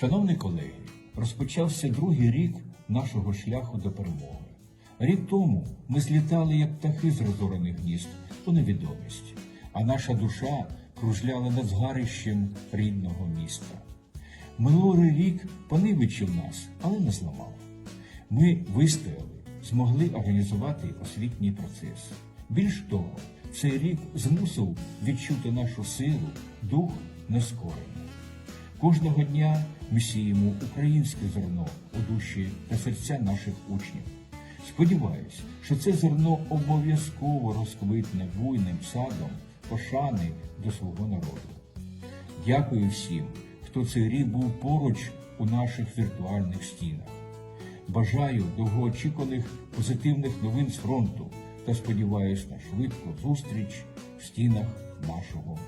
Шановні колеги, розпочався другий рік нашого шляху до перемоги. Рік тому ми злітали, як птахи з розорених гнізд у невідомість, а наша душа кружляла над згарищем рідного міста. Минулий рік понивичив нас, але не зламав. Ми вистояли, змогли організувати освітній процес. Більш того, цей рік змусив відчути нашу силу, дух нескорений. Кожного дня ми сіємо українське зерно у душі та серця наших учнів. Сподіваюсь, що це зерно обов'язково розквитне буйним садом пошани до свого народу. Дякую всім, хто цей рік був поруч у наших віртуальних стінах. Бажаю довгоочікуваних позитивних новин з фронту та сподіваюсь на швидку зустріч в стінах нашого.